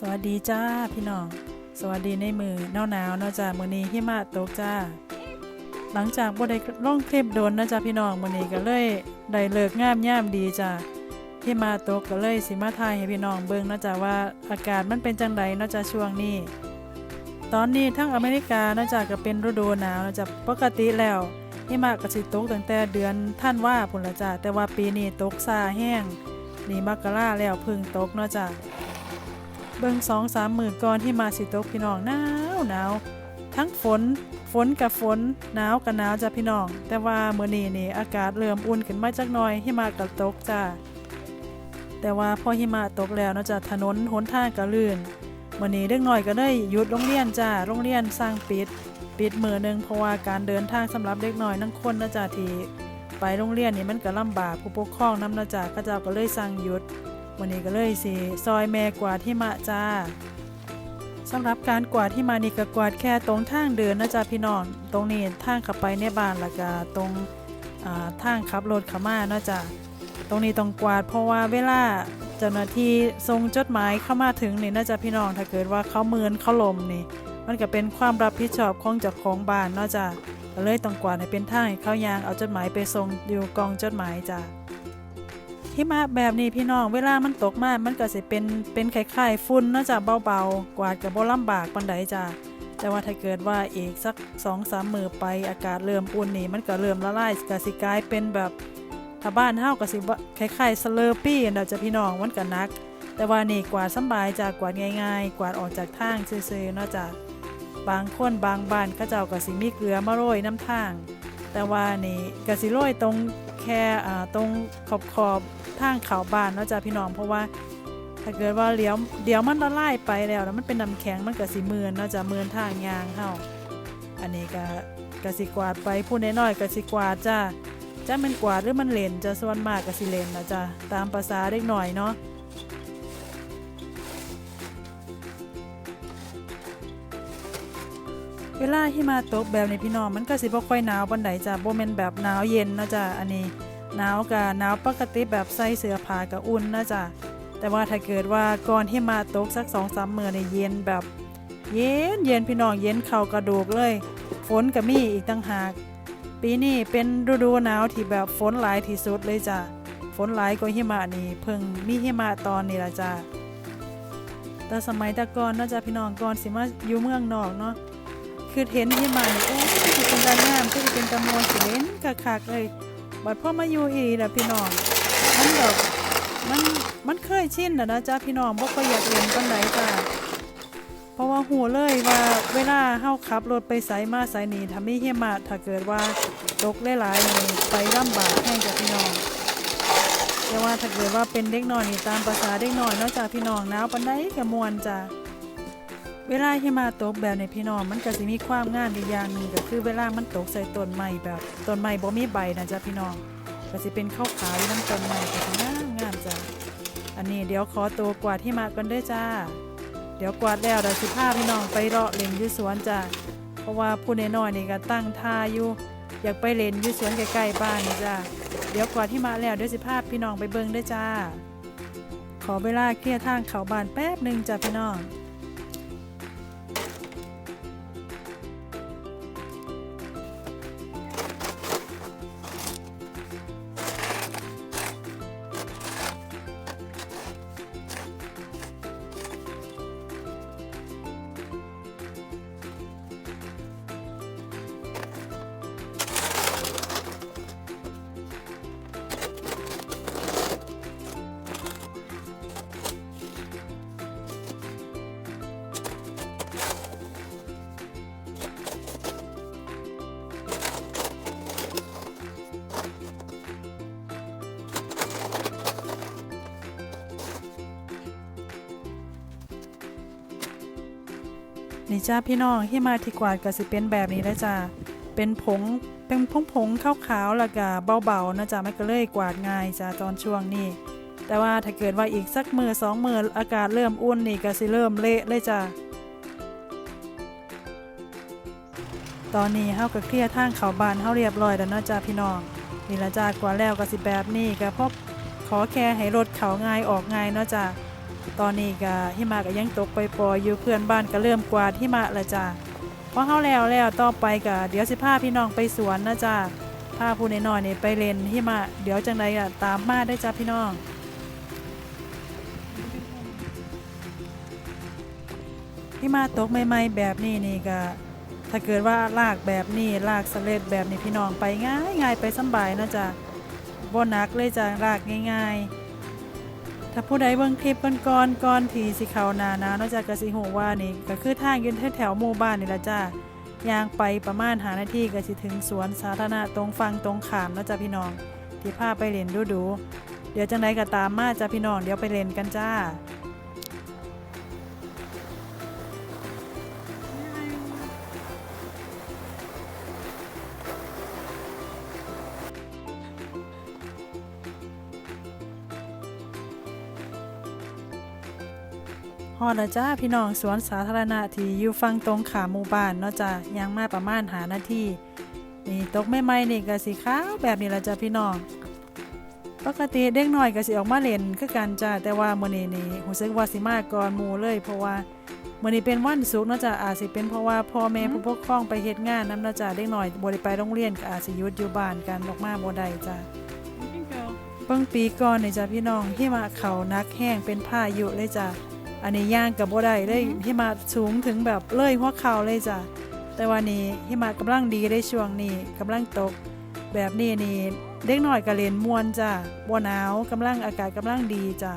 สวัสดีจ้าพี่น้อง สวัสดีในมือหนาวหนาวเนาะจ้ามื้อนี้หิมะตกจ้า หลังจากบ่ได้ลงคลิปโดนนะจ้าพี่น้องมื้อนี้ก็เลยได้เลิกงามย่ามดีจ้าหิมะตกก็เลยสิมาถ่ายให้พี่น้องเบิ่งนะจ้าว่าอากาศมันเป็นจังไดเนาะจ้าช่วงนี้ ตอนนี้ทั้งอเมริกานะจ้าก็เป็นฤดูหนาวนะจ้าปกติแล้วหิมะก็สิตกตั้งแต่เดือนธันว่าพุ่นละจ้าแต่ว่าปีนี้ตกซาแห้งนี่มกราแล้วพึ่งตกเนาะจ้า เบิ่งสองสามหมื่นก่อนที่มาสิตกพี่น้องหนาวหนาวทั้งฝนฝนกับฝนหนาวกับหนาวจ้ะพี่น้อง แต่ว่าเมื้อนี้นี่อากาศเริ่มอุ่นขึ้นมาจักหน่อยหิมะก็ตกจ้าแต่ว่าพอหิมะตกแล้วนาะจ้ะถนนหนทางก็ลื่นมื้อนี้เด็กน้อยก็ได้หยุดโรงเรียนจ้าโรงเรียนสร้างปิด ปิดมือหนึ่งเพราะว่าการเดินทางสำหรับเด็กน้อยทั้งคนนะจ้ะที่ไปโรงเรียนนี่มันก็ลำบากผู้ปกครองนำนะจ้ะเขาเจ้าก็เลยสั่งหยุด วันนี้ก็เลยสิซอยแม่กวาดที่มาจ้าสำหรับการกวาดที่มานี่ก็กวาดแค่ตรงทางเดินนะจ๊ะพี่น้อง ตรงนี้ทางขับไปในบ้านล้วก็ตรงอ่าทางขับรถขามาเนาะจ้ะตรงนี้ต้องกวาดเพราะว่าเวลาเจ้าหน้าที่ส่งจดหมายเข้ามาถึงนี่นะจ๊ะพี่น้องถ้าเกิดว่าเขาเมือนเขาลมนี่ มันก็เป็นความรับผิดชอบของเจ้าของบ้านนาะจ้ะก็เลยต้องกวาดให้เป็นทางให้เขายางเอาจดหมายไปส่งอยู่กองจดหมายจ้ะ หิมะแบบนี้พี่น้อง เวลามันตกมามันก็สิเป็นเป็นคล้ายๆฝุ่นเนาะจ้ะเบาๆ กวาดกับบ่ลำบากปานใดจ้ะแต่ว่าถ้าเกิดว่าอีกสัก2อสามมือไปอากาศเริ่มอุ่นนี่มันก็เริ่มละลายกสิกลายเป็นแบบถ้าบ้านเฮาก็สิคล้ายๆสเลอร์ปี้นะจ้ะพี่น้องมันก็นัก แต่ว่านี่กวาดสบายจ้ะกวาดง่าย ๆ กวาดออกจากทางซื่อๆเนาะจ้ะบางคนบางบ้านเขาเจ้าก็สิมีเกลือมาโรยน้ำทาง แต่ว่านี่กสิโรยตรง แค่ตรงขอบขอบทางเขาบ้านเนาะจ้ะพี่น้องเพราะว่าถ้าเกิดว่าเลี้ยวเดี๋ยวมันละลายไปแล้วแล้วมันเป็นน้ำแข็งมันก็สิมือนเนาะจ้ะมือนทางยางเฮาอันนี้ก็กสิกวาดไปพูดน้อยๆกสิกวาดจ้าจ้ามันกวาดหรือมันเลนจะส่วนมากกสิเลนนะจ้ะตามภาษาเล็กหน่อยเนาะ เวลาที่มาตกแบบนี้พี่น้องมันก็สิบ่ค่อยหนาวปานใดจ้ะบ่แม่นแบบหนาวเย็นนะจ้ะอันนี้หนาวกะหนาวปกติแบบใส่เสื้อผ้าก็อุ่นนะจ้ะแต่ว่าถ้าเกิดว่าก่อนที่มาตกสัก2-3มื้อนี่เย็นแบบ เย็นเย็นพี่น้องเย็นเข้ากระดูกเลย ฝนก็มีอีกตั้งหาก ปีนี้เป็นฤดูหนาวที่แบบฝนหลายที่สุดเลยจ้ะฝนหลายกว่าหิมะนี่เพิ่งมีหิมะตอนนี้ละจ้ะแต่สมัยต่ก่อนนาะจ้ะพี่น้องก่อนสิมาอยู่เมืองนอกเนาะ คือเห็นที่มาเนี่ยโอ้คือเป็นตางามคือเป็นตะมวนสิเล่นคักเลยบัดพ่อมาอยู่อีแล้วพี่น้องมันแบบมันมันเคยชินแล้วนะจ๊ะพี่น้องบ่ค่อยากเล่นปานใดจ้ะเพราะว่าหูเลยว่าเวลาเฮาขับรถไปไสมาไสนี่ถ้ามีหิมะถ้าเกิดว่าตกหลายๆนี่ไปลำบากแห้งจ้ะพี่น้องแต่ว่าถ้าเกิดว่าเป็นเด็กน้อยนี่ตามภาษาเด็กน้อยเนาะจ้ะพี่น้องหนาวปานใดก็ม่วนจ้ะ เวลาที่มาตกแบบในพี่น้องมันก็สิมีความงามอีกอย่างหนึงก็คือเวลามันตกใส่ต้นไม้แบบต้นไม้บ่มีใบนะจ๊ะพี่น้องก็สิเป็นข้าวๆอยู่น้ำต้นไม้ก็สิงามงามจ้ะอันนี้เดี๋ยวขอตัวกวาดที่มาก่อนด้อจ้า เดี๋ยวกวาดแล้วเดี๋ยวสิพาพี่น้องไปเลาะเล่นอยู่สวนจ้ะเพราะว่าผู้น้อยๆนี่ก็ตั้งท่าอยู่อยากไปเล่นอยู่สวนใกล้ๆบ้านนี่จ้ะเดี๋ยวกวาดที่มาแล้วเดี๋ยวสิพาพี่น้องไปเบิ่งด้อจ้า ขอเวลาเคลียร์ทางเขาบ้านแป๊บหนึ่งจ้ะพี่น้อง นี่จ้าพี่น้องที่มาที่กวาดก็สิเป็นแบบนี้แล้วจ้าเป็นผงเป็นผงผงขาวๆแล้วก็เบาๆนะจ้าไมันก็เลยกวาดง่ายจ้าตอนช่วงนี้แต่ว่าถ้าเกิดว่าอีกสักมือสองมืออากาศเริ่มอุ่นนี่ก็สิเริ่มเละเลยจ้าตอนนี้เฮาก็เคลียร์ทางเขาบานเฮาเรียบร้อยแล้วเนาะจ้าพี่น้องนี่ละจ้ากว่าแล้วก็สิแบบนี้ก็พบขอแค่ให้รถเขาง่ายออกง่ายเนาะจ้า ตอนนี้ก็หิมะก็ยังตกไปปล่อยๆอยู่เพื่อนบ้านก็เริ่มกวาดหิมะและจ้าพอเฮาแล้วแล้วต่อไปก็เดี๋ยวสิพาพี่น้องไปสวนนะจ้าพาผู้น้อยๆนี่ไปเล่นหิมะเดี๋ยวจังไดก็ตามมาได้จ้าพี่น้องที่มาตกใหม่ๆแบบนี้นี่ก็ถ้าเกิดว่าลากแบบนี้ลากสเลดแบบนี้พี่น้องไปง่ายง่ายไปสบายนะจ๊ะบ่นักเลยจ้ะลากง่าย ๆ ถ้าผู้ใดเบิ่งคลิปก่อนก่อนทีสิเขานานาเนาะจ้ะก็สิฮู้ว่านี่ก็คือทางยืนแถวหมู่บ้านนี่ละจ้ายางไปประมาณหานาทีก็สิถึงสวนสาธารณะตรงฟังตรงขามนะจ้ะพี่น้อง ที่พาไปเล่นดูๆเดี๋ยวจังไดก็ตามมาจ้ะพี่น้องเดี๋ยวไปเล่นกันจ้า ฮอดแล้วจ้าพี่น้องสวนสาธารณะที่อยู่ฝั่งตรงขามหมู่บ้านเนาะจ้ะยังมาประมาณหานาทีนี่ตกไม่ไม่ๆนี่ก็สีขาวแบบนี้ละจ้ะพี่น้อง ปกติเด็กน้อยก็สิออกมาเล่นคือกันจ้าแต่ว่ามื้อนี้นี่รู้สึกว่าสิมาก่อนหมู่เลย เพราะว่ามื้อนี้เป็นวันศุกร์เนาะจ้ะอาจสิเป็นเพราะว่าพ่อแม่ผู้ปกครองไปเฮ็ดงานนำเนาะจ้ะเด็กน้อยบ่ได้ไปโรงเรียนก็อาจสิหยุดอยู่บ้านกันออกมาบ่ได้จ้ะเบิ่งปีก่อนนี่จ้ะพี่น้องหิมะเขานักแห้งเป็นพายุเลยจ้ะ อันนี้ย่างกับบ่ได้เลยหิมะสูงถึงแบบเลยหัวเข่าเลยจ้ะแต่ว่านี้หิมะกำลังดีได้ช่วงนี้กำลังตก แบบนี้นี่เด็กน้อยก็เล่นม่วนจ้ะบ่หนาวกำลังอากาศกำลังดีจ้ะ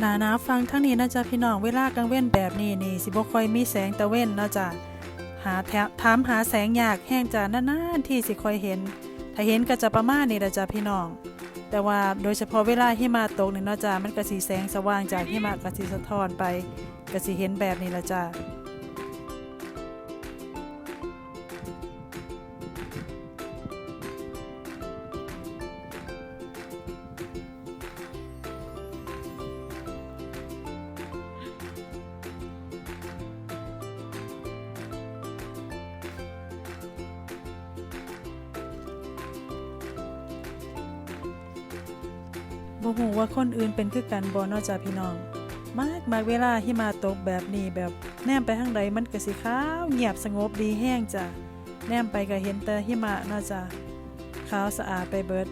หนาหนาฟังทั้งนี้นะจ๊ะพี่น้องเวลากลางเว้นแบบนี้นี่สิบ่ค่อยมีแสงตะเว้นเนาะจ๊ะหาแถถามหาแสงยากแห้งจ้ะนานๆที่สิค่อยเห็น ถ้าเห็นก็จะประมาณนี้ละจ้ะพี่น้อง แต่ว่าโดยเฉพาะเวลาหิมะตกนี่นาะจ๊ะมันก็สีแสงสว่างจากหิมะก็สีสะท้อนไปก็สีเห็นแบบนี้ละจ้ะ บ่ฮู้ว่าคนอื่นเป็นคือกันบ่นอกจากพี่น้อง มากมากเวลาหิมาตกแบบนี้แบบแนมไปทางใดมันก็สิขาวเงียบสงบดีแห้งจ้ะแนมไปก็เห็นแต่หิมะนอกจากขาวสะอาดไปเบิด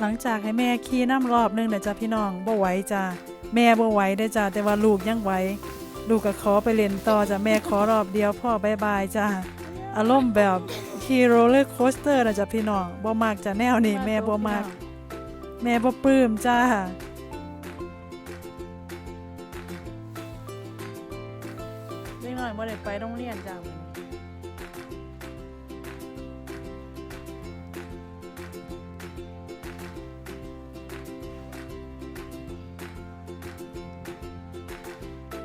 หลังจากให้แม่ขี่น้ำรอบหนึงนะจ้ะพี่น้องบ่ไหวจ้ะแม่บ่ไหวได้จ้ะแต่ว่าลูกยังไหวลูกก็ขอไปเล่นต่อจ้ะแม่ขอรอบเดียวพ่อบายบายจ้ะ อารมณ์แบบขี่โรลเลอร์โคสเตอร์นะจ้ะพี่น้องบ่มักจะแนวนี้แม่บ่มักแม่บ่ปลื้มจ้าเล็กน้อยบ่ได้ไปโรงเรียนจ้ะ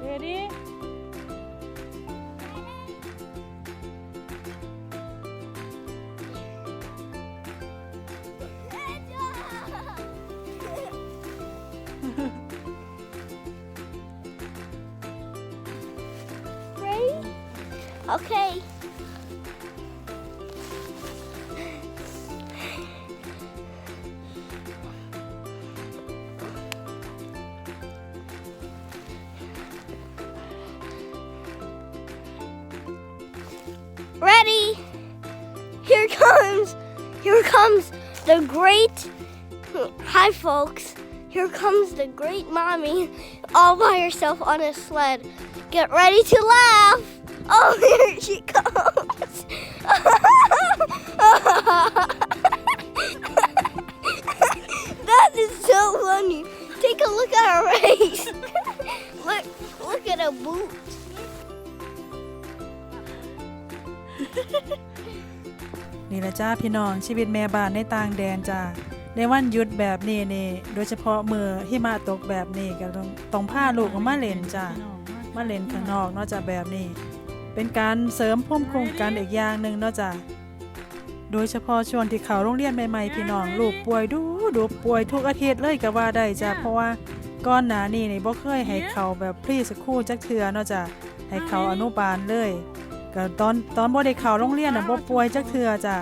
มื้อนี้ Okay. Ready? Here comes, here comes the great, hi folks, here comes the great mommy all by herself on a sled. Get ready to laugh. Oh, here she comes. that is so funny. Take a look at her face. look, look at her boot. นี่ละจ้าพี่น้องชีวิตแม่บ้านในต่างแดนจ้าในวันหยุดแบบนี้นี่โดยเฉพาะมือหิมะตกแบบนี้ก็ต้องต้องพาลูกออกมาเล่นจ้ามาเล่นข้างนอกนอกจากแบบนี้ เป็นการเสริมภูมิคุ้มกันอีกอย่างหนึ่งเนาะจ้าโดยเฉพาะช่วงที่เขาโรงเรียนใหม่ๆพี่น้องลูกป่วยดูดูป่วยทุกอาทิตย์เลยก็ว่าได้จ้าเพราะว่าก่อนหนานี้นี่บ่เคยให้เขาแบบพรีสคูลจักเทือเนาะจ้าให้เขาอนุบาลเลยก็ตอนตอนบ่ได้เขาโรงเรียนน่ะบ่ป่วยจักเทือจ้ะ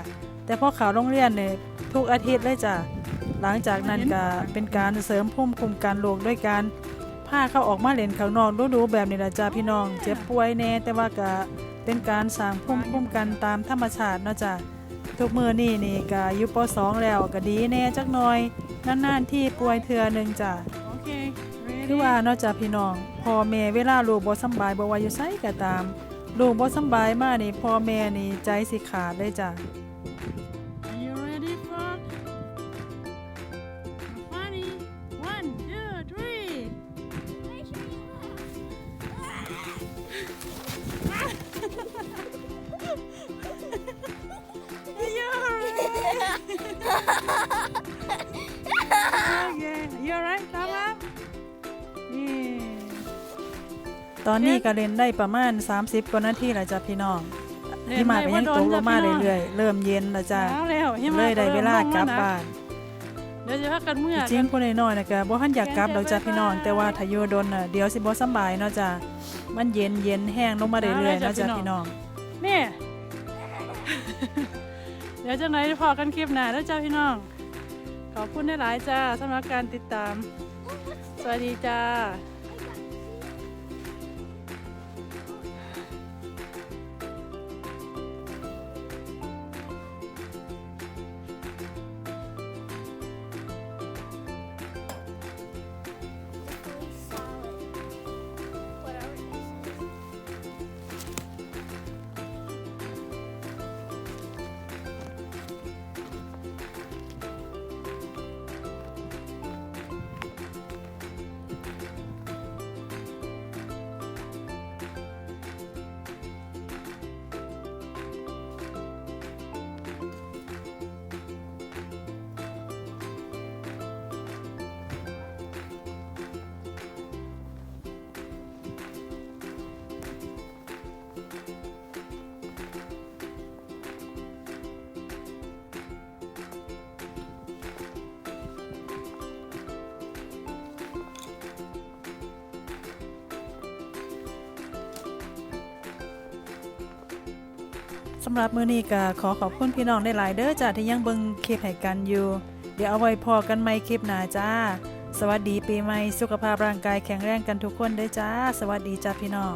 แต่พอเขาโรงเรียนเนี่ยทุกอาทิตย์เลยจ้ะหลังจากนั้นก็เป็นการเสริมภูมิคุ้มกันลูกด้วยการ พาเขาออกมาเล่นข้างนอกดูๆแบบนี้ล่ะจ้ะพี่น้อง เจ็บป่วยแน่แต่ว่าก็เป็นการสร้างภูมิคุ้มกันตามธรรมชาติเนาะจ้ะทุกมื้อนี้นี่ก็อยู่ป .2 แล้วก็ดีแน่จักหน่อยนานๆที่ป่วยเทื่อหนึงจ้ะ Okay. คือว่าเนอกจากพี่น้องพ่อแม่เวลาลูกบ่สำบายบ่ว่าอยู่ไสก็ตาม ลูกบ่สำบายมานี่พ่อแม่นี่ใจสิขาดเลยจ้ะ ตอนนี้ก็เล่นได้ประมาณ 30 กว่านาทีแล้วจ้ะพี่น้องที่มาก็ยังตกลงมาเรื่อยๆเริ่มเย็นแล้วจ้ะช้าแล้วหิมะเลยได้เวลากลับเริ่มงแวนะบ้านเดี๋ยวจะพักกันเมื่อจริงๆผู้น้อยๆน่ะก็บ่ทันอยากกลับดอกจ้ะพี่น้อง แต่ว่าถ้าอยู่ดนน่ะเดี๋ยวสิบ่สำบายเนาะจ้ะมันเย็นเย็นแห้งลงมาเรื่อยๆเนาะจ้ะพี่น้องนี่เดี๋ยวจะไหนพอกันคลิปหน้าแล้วจ้าพี่น้อง ขอบคุณหลายๆจ้าสำหรับการติดตาม สวัสดีจ้า สำหรับมื้อนี้ก็ขอขอบคุณพี่น้องได้หลายเด้อจ้าที่ยังเบิ่งคลิปให้กันอยู่ เดี๋ยวเอาไว้พอกันใหม่คลิปหน้าจ้า สวัสดีปีใหม่สุขภาพร่างกายแข็งแรงกันทุกคนเด้อจ้า สวัสดีจ้าพี่น้อง